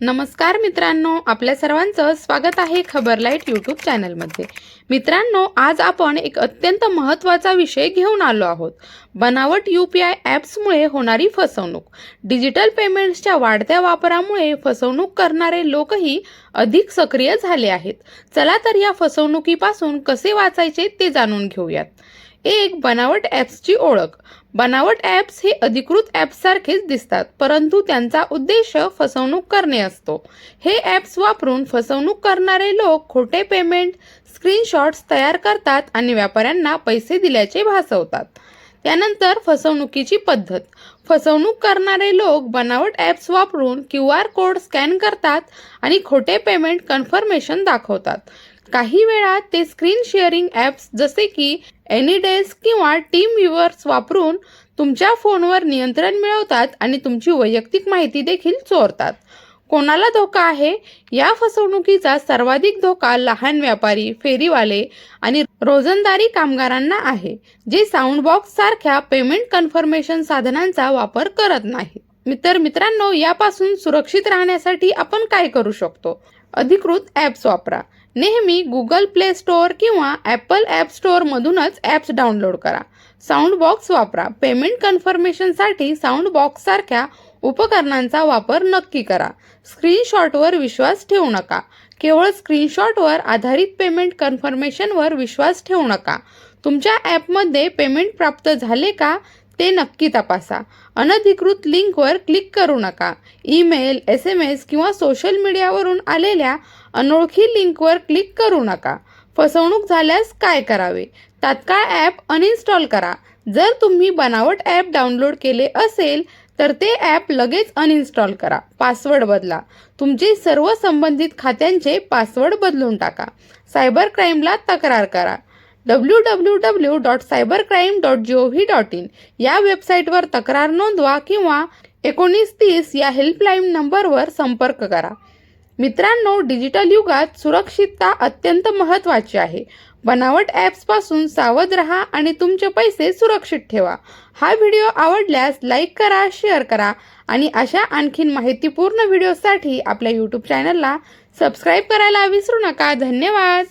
नमस्कार मित्रांनो आपल्या सर्वांचं स्वागत आहे खबरलाईट यूट्यूब चॅनलमध्ये. मित्रांनो आज आपण एक अत्यंत महत्त्वाचा विषय घेऊन आलो आहोत. बनावट यू पी आय ॲप्समुळे होणारी फसवणूक. डिजिटल पेमेंट्सच्या वाढत्या वापरामुळे फसवणूक करणारे लोकही अधिक सक्रिय झाले आहेत. चला तर या फसवणुकीपासून कसे वाचायचे ते जाणून घेऊयात. एक बनावट ॲप्सची ओळख. बनावट ॲप्स हे अधिकृत ॲप्ससारखेच दिसतात परंतु त्यांचा उद्देश फसवणूक करणे असतो. हे ॲप्स वापरून फसवणूक करणारे लोक खोटे पेमेंट स्क्रीनशॉट्स तयार करतात आणि व्यापाऱ्यांना पैसे दिल्याचे भासवतात. त्यानंतर फसवणुकीची पद्धत. फसवणूक करणारे लोक बनावट ॲप्स वापरून क्यू आर कोड स्कॅन करतात आणि खोटे पेमेंट कन्फर्मेशन दाखवतात. काही वेळा ते स्क्रीन शेअरिंग ॲप्स जसे की एनिडेस्क किंवा टीम व्ह्युअर्स वापरून तुमच्या फोनवर नियंत्रण मिळवतात आणि तुमची वैयक्तिक माहिती देखील चोरतात. कोणाला धोका आहे? या फसवणुकीचा सर्वाधिक धोका लहान व्यापारी फेरीवाले आणि रोजंदारी कामगारांना आहे जे साऊंड बॉक्स सारख्या पेमेंट कन्फर्मेशन साधनांचा वापर करत नाही तर मित्रांनो यापासून सुरक्षित राहण्यासाठी आपण काय करू शकतो? अधिकृत ॲप्स वापरा. नेहमी गुगल प्ले स्टोअर किंवा ॲपल ॲप स्टोअरमधूनच ॲप्स डाउनलोड करा. साऊंड बॉक्स वापरा पेमेंट कन्फर्मेशनसाठी साऊंड बॉक्ससारख्या उपकरणांचा वापर नक्की करा. स्क्रीनशॉटवर विश्वास ठेवू नका. केवळ स्क्रीनशॉटवर आधारित पेमेंट कन्फर्मेशनवर विश्वास ठेवू नका. तुमच्या ॲपमध्ये पेमेंट प्राप्त झाले का? ते नक्की तपासा. अनधिकृत लिंकवर क्लिक करू नका. ईमेल एस एम एस किंवा सोशल मीडियावरून आलेल्या अनोळखी लिंकवर क्लिक करू नका. फसवणूक झाल्यास काय करावे? तात्काळ ॲप अनइन्स्टॉल करा. जर तुम्ही बनावट ॲप डाउनलोड केले असेल तर ते ॲप लगेच अनइन्स्टॉल करा. पासवर्ड बदला. तुमचे सर्व संबंधित खात्यांचे पासवर्ड बदलून टाका. सायबर क्राईमला तक्रार करा. W W W dot cyber crime dot G O V dot in या वेबसाईटवर तक्रार नोंदवा किंवा एकोणीस तीस या हेल्पलाईन नंबरवर संपर्क करा. मित्रांनो डिजिटल युगात सुरक्षितता अत्यंत महत्त्वाची आहे. बनावट ॲप्सपासून सावध रहा आणि तुमचे पैसे सुरक्षित ठेवा. हा व्हिडिओ आवडल्यास लाईक करा शेअर करा आणि अशा आणखीन माहितीपूर्ण व्हिडिओसाठी आपल्या यूट्यूब चॅनलला सबस्क्राईब करायला विसरू नका. धन्यवाद!